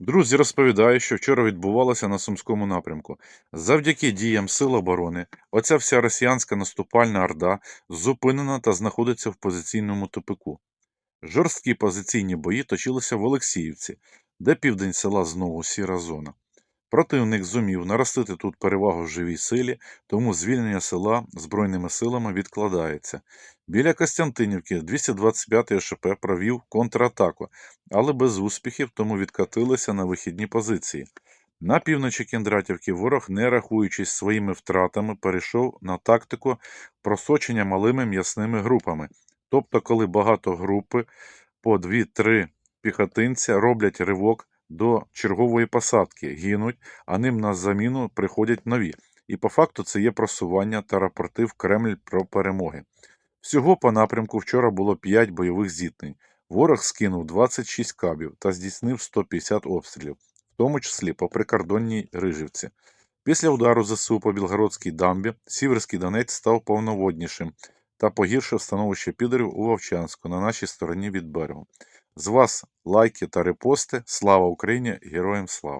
Друзі розповідають, що вчора відбувалося на Сумському напрямку. Завдяки діям Сил оборони, оця вся росіянська наступальна орда зупинена та знаходиться в позиційному тупику. Жорсткі позиційні бої точилися в Олексіївці, де південь села знову сіра зона. Противник зумів наростити тут перевагу в живій силі, тому звільнення села Збройними силами відкладається. Біля Костянтинівки 225-й ШП провів контратаку, але без успіхів, тому відкатилися на вихідні позиції. На півночі Кіндратівки ворог, не рахуючись своїми втратами, перейшов на тактику просочення малими м'ясними групами. Тобто, коли багато групи по 2-3 піхотинця роблять ривок до чергової посадки, гинуть, а ним на заміну приходять нові. І по факту це є просування та рапорти в Кремль про перемоги. Всього по напрямку вчора було 5 бойових зіткнень. Ворог скинув 26 кабів та здійснив 150 обстрілів, в тому числі по прикордонній Рижівці. Після удару ЗСУ по Білгородській дамбі Сіверський Донець став повноводнішим та погіршив становище підерів у Вовчанську на нашій стороні від берегу. З вас лайки та репости. Слава Україні! Героям слава!